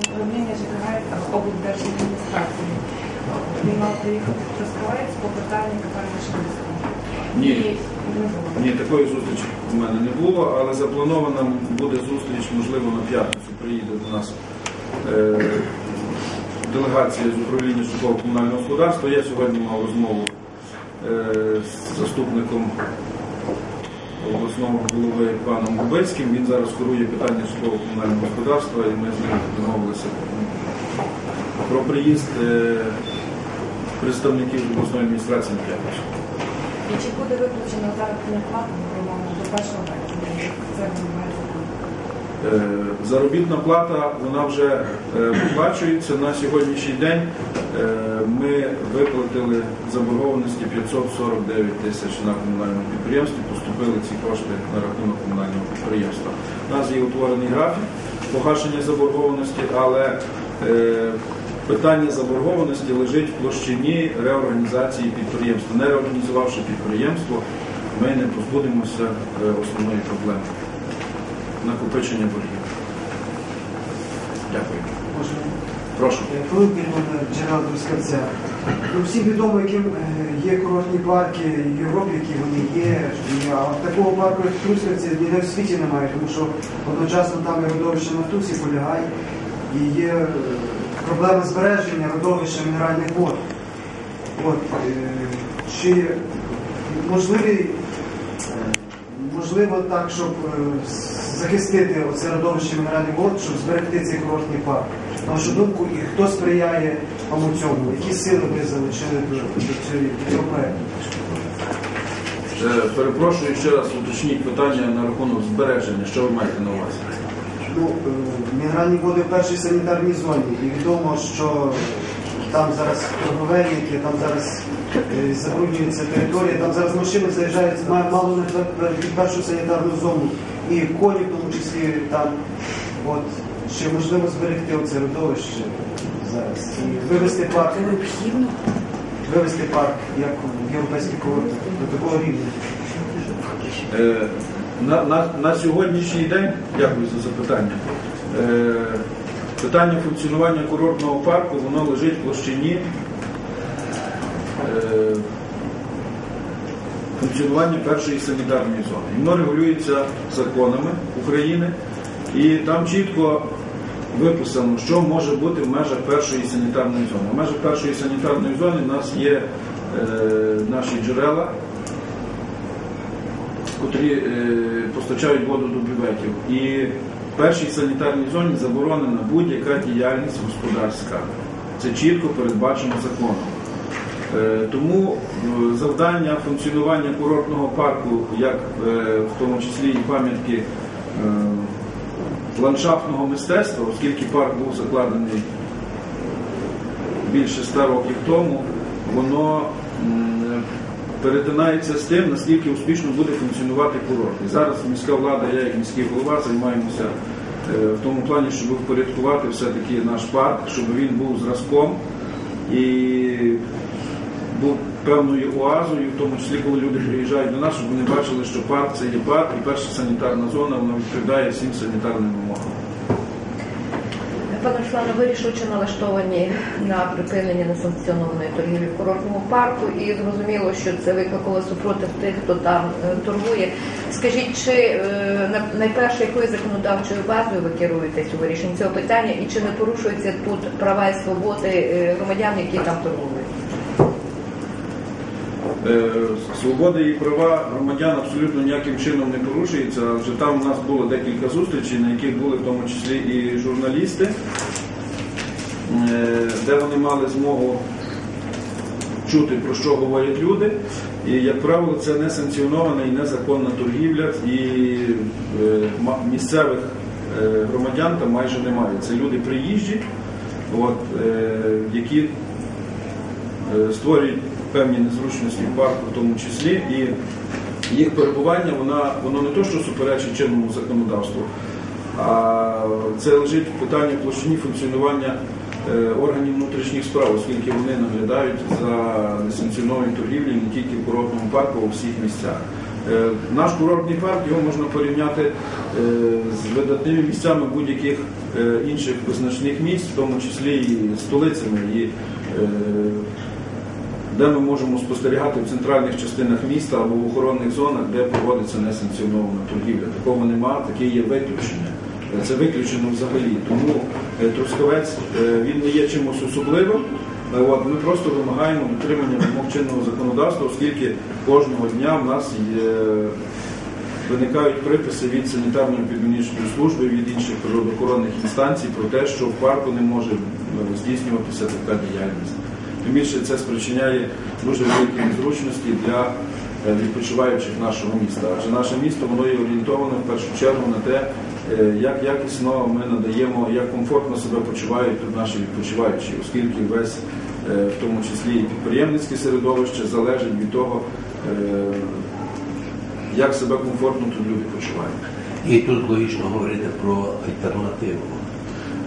Управління ЖКГ облдержадміністрації. Він мав приїхати в Трускавець по питанню кафедри Швидського. Ні. Ні, такої зустрічі в мене не було, але запланована буде зустріч, можливо, на п'ятницю приїде до нас е, делегація з управління житлового комунального господарства. Я сьогодні мав розмову е, з заступником обласного голови паном Губецьким. Він зараз керує питання житлового комунального господарства і ми з ним домовилися про приїзд е, представників обласної адміністрації на п'ятницю. І чи буде виключена заробітна плата, до першого вересня? як Це відбувається. Е, Заробітна плата вона вже е, виплачується на сьогоднішній день. е, Ми виплатили заборгованості 549 тисяч на комунальному підприємстві. Поступили ці кошти на рахунок комунального підприємства. У нас є утворений графік погашення заборгованості, але е, питання заборгованості лежить в площині реорганізації підприємства. Не реорганізувавши підприємство, ми не позбудемося е, основної проблеми накопичення боргів. Дякую. Прошу. Коли підводне джерела Трускавця? Ну, всі відомо, яким е, є курортні парки в Європі, які вони є. А такого парку, як Трускавці, ніде в світі немає, тому що одночасно там і родовище Нафтусі полягає, і є е, проблема збереження родовища мінеральних вод. От, е, чи можливий Е, Можливо, так, щоб е, захистити оце родовище мінеральних вод, щоб зберегти цей курортний парк. На вашу думку, і хто сприяє вам у цьому? Які сили ви залучили до, до, цього проекту? Е, Перепрошую ще раз уточніть питання на рахунок збереження. Що ви маєте на увазі? Ну, е, мінеральні води в першій санітарній зоні. І відомо, що там зараз торговельники, там зараз е, забруднюється територія, там зараз машини заїжджають, мають мало не пер- під першу санітарну зону. І коні в тому числі там. От, чи можливо зберегти оце родовище зараз? І вивести парк, вивести парк, як європейський курорт, до такого рівня. Е, На, на, на сьогоднішній день, дякую за запитання. Е, Питання функціонування курортного парку воно лежить в площині е, функціонування першої санітарної зони. І Воно регулюється законами України, і там чітко виписано, що може бути в межах першої санітарної зони. В межах першої санітарної зони у нас є е, наші джерела, котрі е, постачають воду до бюветів. І в першій санітарній зоні заборонена будь-яка діяльність господарська. Це чітко передбачено законом. Е, Тому е, завдання функціонування курортного парку, як е, в тому числі і пам'ятки ландшафтного мистецтва, оскільки парк був закладений більше ста років тому, воно перетинається з тим, наскільки успішно буде функціонувати курорт. І зараз міська влада, я як міський голова, займаємося е, в тому плані, щоб впорядкувати все-таки наш парк, щоб він був зразком і був певною оазою, в тому числі, коли люди приїжджають до нас, щоб вони бачили, що парк це є парк, і перша санітарна зона вона відповідає всім санітарним вимогам. Пане Руслане, ви рішуче налаштовані на припинення несанкціонованої торгівлі в курортному парку, і зрозуміло, що це викликало супротив тих, хто там е, торгує. Скажіть, чи е, на- найперше якою законодавчою базою ви керуєтесь у вирішенні цього питання, і чи не порушуються тут права і свободи е, громадян, які там торгують? Е, Свободи і права громадян абсолютно ніяким чином не порушуються. Вже там у нас було декілька зустрічей, на яких були в тому числі і журналісти, е, де вони мали змогу чути, про що говорять люди. І, як правило, це не санкціонована і незаконна торгівля, і е, місцевих громадян там майже немає. Це люди приїжджі, от, які створюють певні незручності в парку в тому числі, і їх перебування вона, воно не то, що суперечить чинному законодавству, а це лежить в площині функціонування е, органів внутрішніх справ, оскільки вони наглядають за несанкціонованою торгівлею не тільки в курортному парку, а у всіх місцях. Е, Наш курортний парк його можна порівняти е, з видатними місцями будь-яких інших визначних місць, в тому числі і столицями, і де ми можемо спостерігати в центральних частинах міста або в охоронних зонах, де проводиться несанкціонована торгівля. Такого нема, таке є виключення. Це виключено взагалі. Тому е, Трускавець е, він не є чимось особливим. Е, От, ми просто вимагаємо дотримання вимог чинного законодавства, оскільки кожного дня в нас є, виникають приписи від санітарної підмінічної служби, від інших природоохоронних інстанцій про те, що в парку не може здійснюватися така діяльність. Тим більше це спричиняє дуже великі незручності для е, відпочиваючих нашого міста. Адже наше місто воно є орієнтоване в першу чергу на те, е, як якісно ми надаємо, як комфортно себе почувають тут наші відпочиваючі, оскільки весь, е, в тому числі і підприємницьке середовище, залежить від того, як себе комфортно тут люди почувають. І тут логічно говорити про альтернативу.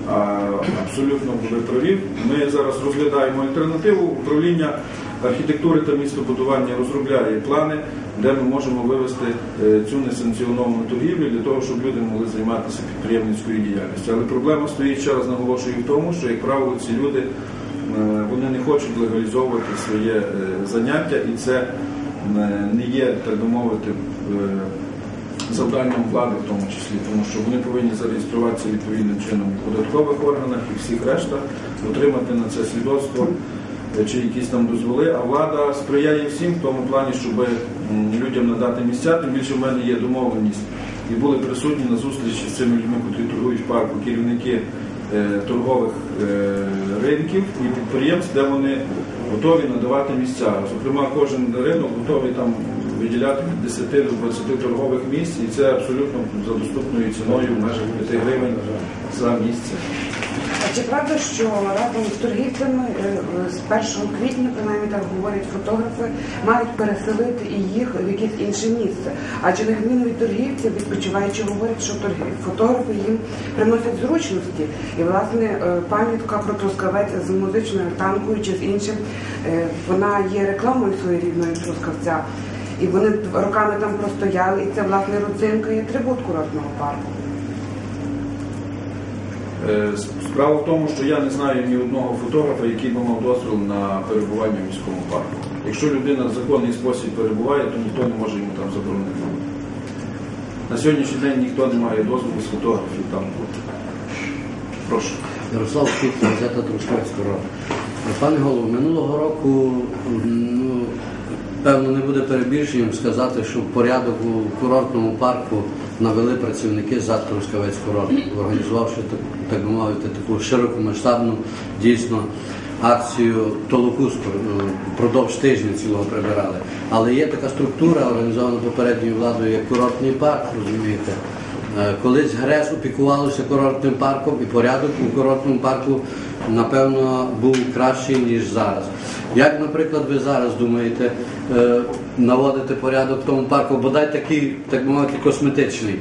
Абсолютно ви праві. Ми зараз розглядаємо альтернативу. Управління архітектури та містобудування розробляє плани, де ми можемо вивести е, цю несанкціоновану торгівлю для того, щоб люди могли займатися підприємницькою діяльністю. Але проблема стоїть ще раз наголошую в тому, що, як правило, ці люди е, вони не хочуть легалізовувати своє е, заняття, і це не є, так би мовити, завданням влади в тому числі, тому що вони повинні зареєструватися відповідним чином в податкових органах і всіх решта, отримати на це свідоцтво е, чи якісь там дозволи. А влада сприяє всім в тому плані, щоб людям надати місця. Тим більше в мене є домовленість. І були присутні на зустрічі з цими людьми, які торгують в парку, керівники е, торгових е, ринків і підприємств, де вони готові надавати місця. Зокрема, кожен ринок готовий там виділяти від 10 до 20 торгових місць, і це абсолютно за доступною ціною в межах 5 гривень за місце. А чи правда, що разом з торгівцями е, з 1 квітня, принаймні так говорять фотографи, мають переселити їх в якесь інше місце? Адже на відміну від торгівців, відпочиваючи говорять, що фотографи їм приносять зручності. І власне е, пам'ятка про Трускавець з музичною танкою чи з іншим, е, вона є рекламою своєрідною Трускавця. І вони роками там простояли, і це власне родзинка і атрибут курортного парку. Е, Справа в тому, що я не знаю ні одного фотографа, який би мав дозвіл на перебування в міському парку. Якщо людина в законний спосіб перебуває, то ніхто не може йому там заборонити. На сьогоднішній день ніхто не має дозволу з фотографів там бути. Прошу. Ярослав Шут, газета Трускавецького року. Пане голово, минулого року ну, певно не буде перебільшенням сказати, що порядок у курортному парку навели працівники за скавець курорт, організувавши так, би мовити таку широкомасштабну дійсно акцію толоку впродовж тижня цілого прибирали. Але є така структура, організована попередньою владою, як курортний парк, розумієте. Е, Колись ГРЕС опікувалося курортним парком і порядок у курортному парку, напевно, був кращий, ніж зараз. Як, наприклад, ви зараз думаєте е, наводити порядок в тому парку, бодай такий, так би мовити, косметичний,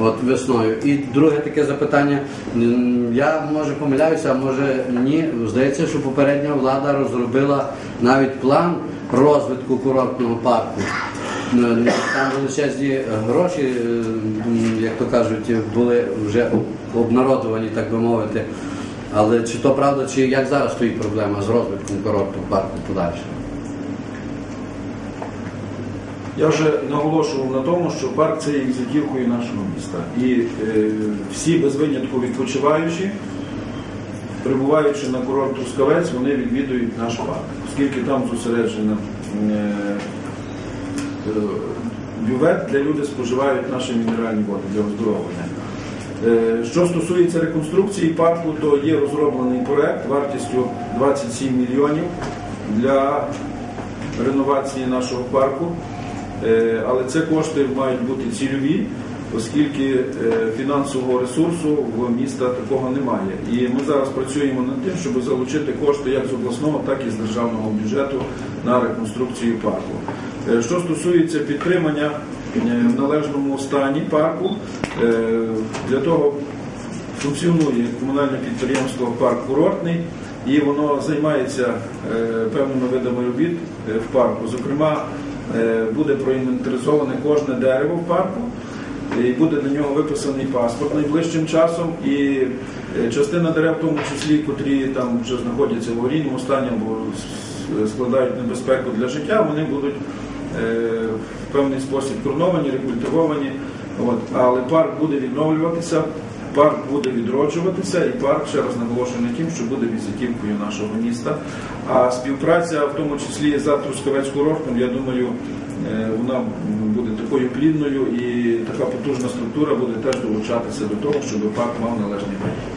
от весною. І друге таке запитання. Я може помиляюся, а може ні. Здається, що попередня влада розробила навіть план розвитку курортного парку. Ну, Там величезні гроші, е, як то кажуть, були вже обнародовані, так би мовити. Але чи то правда, чи як зараз стоїть проблема з розвитком курортного парку подальше? Я вже наголошував на тому, що парк це є візитівкою нашого міста. І е, всі без винятку відпочиваючі, прибуваючи на курорт Трускавець, вони відвідують наш парк, оскільки там зосереджено е, е, бювет, де люди споживають наші мінеральні води для оздоровлення. Е, Що стосується реконструкції парку, то є розроблений проект вартістю 27 мільйонів для реновації нашого парку. Е, Але це кошти мають бути цільові, оскільки е, фінансового ресурсу в міста такого немає. І ми зараз працюємо над тим, щоб залучити кошти як з обласного, так і з державного бюджету на реконструкцію парку. Е, Що стосується підтримання е, в належному стані парку, е, для того функціонує комунальне підприємство Парк курортний і воно займається певними видами робіт в парку. Зокрема, буде проінвентаризоване кожне дерево в парку. і буде для нього виписаний паспорт найближчим часом. І частина дерев, в тому числі, котрі там вже знаходяться в аварійному стані або складають небезпеку для життя, вони будуть в певний спосіб кроновані, рекультивовані. От. Але парк буде відновлюватися, парк буде відроджуватися, і парк, ще раз наголошую на тим, що буде візитівкою нашого міста. А співпраця, в тому числі за Трускавець курортом, я думаю, е, вона буде такою плідною і така потужна структура буде теж долучатися до того, щоб парк мав належний вигляд.